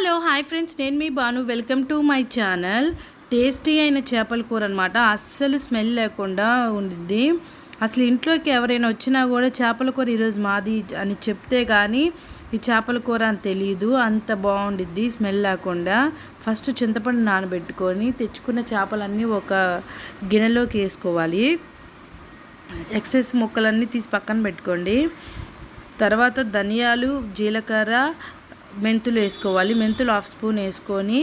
Hello hi friends. నేను మీ Banu welcome to my channel. Tasty అయిన చేపల కూర అనమాట అస్సలు స్మెల్ లేకుండా ఉండిద్ది. అసలు ఇంట్లోకి ఎవరైనా వచ్చినా కూడా చేపల కూర ఈరోజు మాది అని చెప్తే కానీ ఈ చేపల కూర అని తెలియదు అంత బాగుండిద్ది స్మెల్ లేకుండా. ఫస్ట్ చింతపండు నానబెట్టుకొని తెచ్చుకున్న చేపలన్నీ ఒక గిన్నెలోకి వేసుకోవాలి. ఎక్సెస్ ముక్కలన్నీ తీసి పక్కన పెట్టుకోండి. తర్వాత ధనియాలు జీలకర్ర మెంతులు వేసుకోవాలి. మెంతులు హాఫ్ స్పూన్ వేసుకొని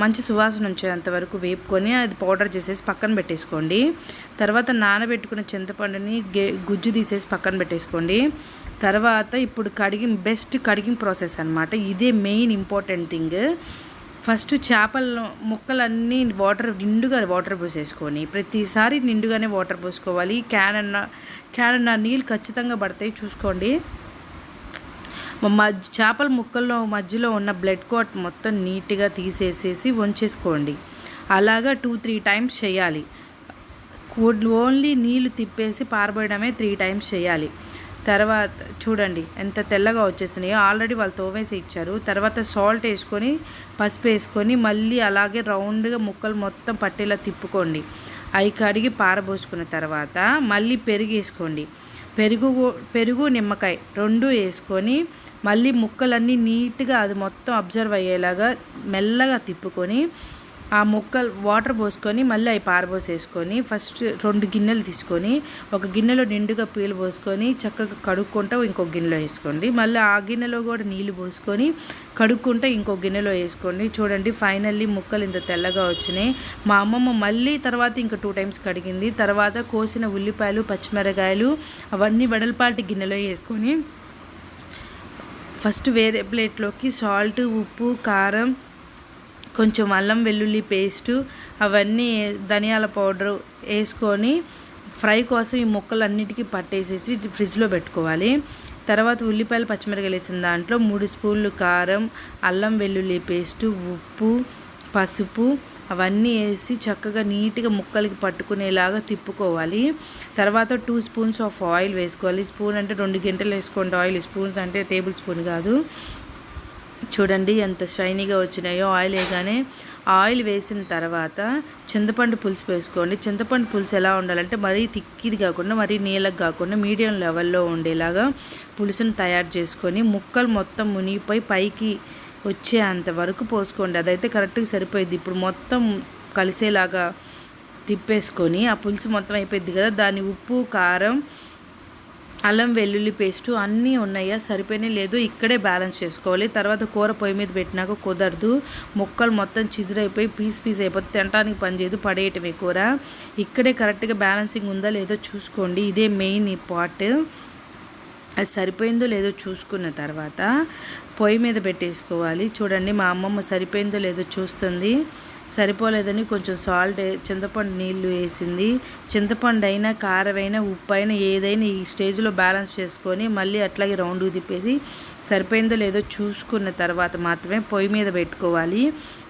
మంచి సువాసన వచ్చేంత వరకు వేపుకొని అది పౌడర్ చేసేసి పక్కన పెట్టేసుకోండి. తర్వాత నానబెట్టుకున్న చింతపండుని గే గుజ్జు తీసేసి పక్కన పెట్టేసుకోండి. తర్వాత ఇప్పుడు కడిగిన బెస్ట్ కడిగింగ్ ప్రాసెస్ అనమాట ఇదే మెయిన్ ఇంపార్టెంట్ థింగ్ ఫస్ట్ చేపల ముక్కలన్నీ వాటర్ నిండుగా వాటర్ పోసేసుకొని ప్రతిసారి నిండుగానే వాటర్ పోసుకోవాలి. క్యాన్ అన్న క్యాన్ అన్న నీళ్ళు ఖచ్చితంగా పడతాయి చూసుకోండి. మధ్య చేపల ముక్కల్లో మధ్యలో ఉన్న బ్లడ్ కోట్ మొత్తం నీట్గా తీసేసేసి వంచేసుకోండి. అలాగా టూ త్రీ టైమ్స్ చేయాలి. ఓన్లీ నీళ్ళు తిప్పేసి పారబోయడమే త్రీ టైమ్స్ చేయాలి. తర్వాత చూడండి ఎంత తెల్లగా వచ్చేసినాయో ఆల్రెడీ వాళ్ళు తోవేసి ఇచ్చారు. తర్వాత సాల్ట్ వేసుకొని పసుపు వేసుకొని మళ్ళీ అలాగే రౌండ్గా ముక్కలు మొత్తం పట్టేలా తిప్పుకోండి. అవి కడిగి పారబోసుకున్న తర్వాత మళ్ళీ పెరిగేసుకోండి పెరుగు పెరుగు నిమ్మకాయ రెండు వేసుకొని మళ్ళీ ముక్కలన్నీ నీట్గా అది మొత్తం అబ్జర్వ్ అయ్యేలాగా మెల్లగా తిప్పుకొని ఆ ముక్కలు వాటర్ పోసుకొని మళ్ళీ అవి పారబోసేసుకొని ఫస్ట్ రెండు గిన్నెలు తీసుకొని ఒక గిన్నెలో నిండుగా పీలు పోసుకొని చక్కగా కడుక్కుంటూ ఇంకో గిన్నెలో వేసుకోండి. మళ్ళీ ఆ గిన్నెలో కూడా నీళ్ళు పోసుకొని కడుక్కుంటూ ఇంకో గిన్నెలో వేసుకోండి. చూడండి ఫైనల్లీ ముక్కలు ఇంత తెల్లగా వచ్చినాయి. మా అమ్మమ్మ మళ్ళీ తర్వాత ఇంకా టూ టైమ్స్ కడిగింది. తర్వాత కోసిన ఉల్లిపాయలు పచ్చిమిరకాయలు అవన్నీ వెడల్పాటి గిన్నెలో వేసుకొని ఫస్ట్ వేరే ప్లేట్లోకి సాల్ట్ ఉప్పు కారం కొంచెం అల్లం వెల్లుల్లి పేస్టు అవన్నీ ధనియాల పౌడర్ వేసుకొని ఫ్రై కోసం ఈ ముక్కలన్నిటికీ పట్టేసేసి ఫ్రిడ్జ్లో పెట్టుకోవాలి. తర్వాత ఉల్లిపాయలు పచ్చిమిరకాయలు వేసిన దాంట్లో మూడు స్పూన్లు కారం అల్లం వెల్లుల్లి పేస్టు ఉప్పు పసుపు అవన్నీ వేసి చక్కగా నీట్గా ముక్కలకి పట్టుకునేలాగా తిప్పుకోవాలి. తర్వాత టూ స్పూన్స్ ఆఫ్ ఆయిల్ వేసుకోవాలి. స్పూన్ అంటే రెండు గంటలు వేసుకోండి. ఆయిల్ స్పూన్స్ అంటే టేబుల్ స్పూన్ కాదు. చూడండి ఎంత షైనీగా వచ్చినాయో ఆయిల్ వేయగానే ఆయిల్ వేసిన తర్వాత చింతపండు పులుసు వేసుకోండి. చింతపండు పులుసు ఎలా ఉండాలంటే మరీ తిక్కిది కాకుండా మరీ నీళ్ళకి కాకుండా మీడియం లెవెల్లో ఉండేలాగా పులుసును తయారు చేసుకొని ముక్కలు మొత్తం మునిగిపోయి పైకి వచ్చే అంతవరకు పోసుకోండి. అదైతే కరెక్ట్గా సరిపోయింది ఇప్పుడు మొత్తం కలిసేలాగా తిప్పేసుకొని ఆ పులుసు మొత్తం అయిపోయింది కదా దాని ఉప్పు కారం అల్లం వెల్లుల్లి పేస్టు అన్నీ ఉన్నాయా? సరిపోయినా లేదు ఇక్కడే బ్యాలెన్స్ చేసుకోవాలి. తర్వాత కూర పొయ్యి మీద పెట్టినాక కుదరదు. ముక్కలు మొత్తం చిదురైపోయి పీస్ పీస్ అయిపోతే తినడానికి పనిచేయదు పడేయటమే కూర. ఇక్కడే కరెక్ట్గా బ్యాలెన్సింగ్ ఉందా లేదో చూసుకోండి. ఇదే మెయిన్ ఈ పార్ట్. అది సరిపోయిందో లేదో చూసుకున్న తర్వాత పొయ్యి మీద పెట్టేసుకోవాలి. చూడండి మా అమ్మమ్మ సరిపోయిందో లేదో చూస్తుంది. సరిపోలేదని కొంచెం సాల్ట్ చింతపండు నీళ్ళు వేసింది. చింతపండు అయినా కారమైనా ఉప్పు అయినా ఏదైనా ఈ స్టేజ్లో బ్యాలెన్స్ చేసుకొని మళ్ళీ అట్లాగే రౌండ్ తిప్పేసి సరిపోయిందో లేదో చూసుకున్న తర్వాత మాత్రమే పొయ్యి మీద పెట్టుకోవాలి.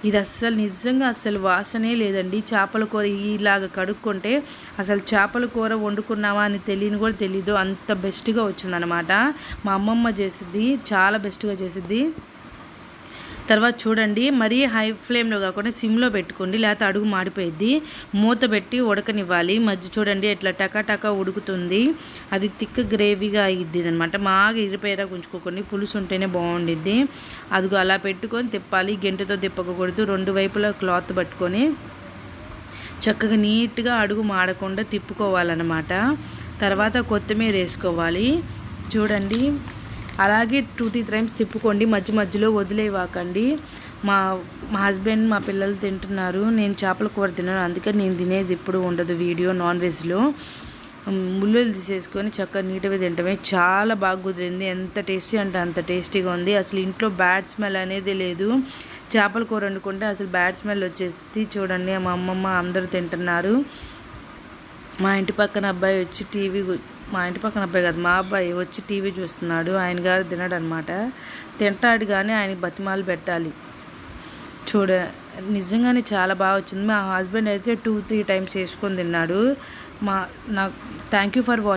ఇది అస్సలు నిజంగా అస్సలు వాసనే లేదండి. చేపల కూర ఇలాగ కడుక్కుంటే అసలు చేపల కూర వండుకున్నావా అని తెలియని కూడా తెలీదు. అంత బెస్ట్గా వచ్చిందనమాట మా అమ్మమ్మ చేసింది చాలా బెస్ట్గా చేసిద్ది. తర్వాత చూడండి మరీ హై ఫ్లేమ్లో కాకుండా సిమ్లో పెట్టుకోండి లేకపోతే అడుగు మాడిపోయిద్ది. మూత పెట్టి ఉడకనివ్వాలి. మధ్య చూడండి ఇట్లా టకాటకా ఉడుకుతుంది. అది థిక్ గ్రేవీగా అయ్యిద్ది అనమాట బాగా ఇరిపోయేలా ఉంచుకోకండి పులుసు ఉంటేనే బాగుండిద్ది. అదిగో అలా పెట్టుకొని తిప్పాలి. గెంటతో తిప్పకూడదు. రెండు వైపులా క్లాత్ పట్టుకొని చక్కగా నీట్గా అడుగు మాడకుండా తిప్పుకోవాలన్నమాట. తర్వాత కొత్తిమీర వేసుకోవాలి. చూడండి. అలాగే టూ త్రీ టైమ్స్ తిప్పుకోండి. మధ్య మధ్యలో వదిలేవాకండి మా మా హస్బెండ్ మా పిల్లలు తింటున్నారు. నేను చేపల కూర తిన్నాను అందుకే నేను తినేది ఇప్పుడు ఉండదు వీడియో నాన్ వెజ్లో ముళ్ళులు తీసేసుకొని చక్కగా నీట్గా తింటమే. చాలా బాగా కుదిరింది. ఎంత టేస్టీ అంటే అంత టేస్టీగా ఉంది. అసలు ఇంట్లో బ్యాడ్ స్మెల్ అనేది లేదు. చేపల కూర వండుకుంటే అసలు బ్యాడ్ స్మెల్ వచ్చేసి చూడండి. మా అమ్మమ్మ అందరూ తింటున్నారు. మా ఇంటి పక్కన అబ్బాయి వచ్చి టీవీ మా ఇంటి పక్కన అబ్బాయి కాదు మా అబ్బాయి వచ్చి టీవీ చూస్తున్నాడు ఆయన గారు తినడు అనమాట తింటాడు కానీ ఆయన బతిమాలు పెట్టాలి. చూడ నిజంగానే చాలా బాగా వచ్చింది. మా హస్బెండ్ అయితే టూ త్రీ టైమ్స్ వేసుకొని తిన్నాడు. మా నాకు థ్యాంక్ యూ ఫర్ వాచింగ్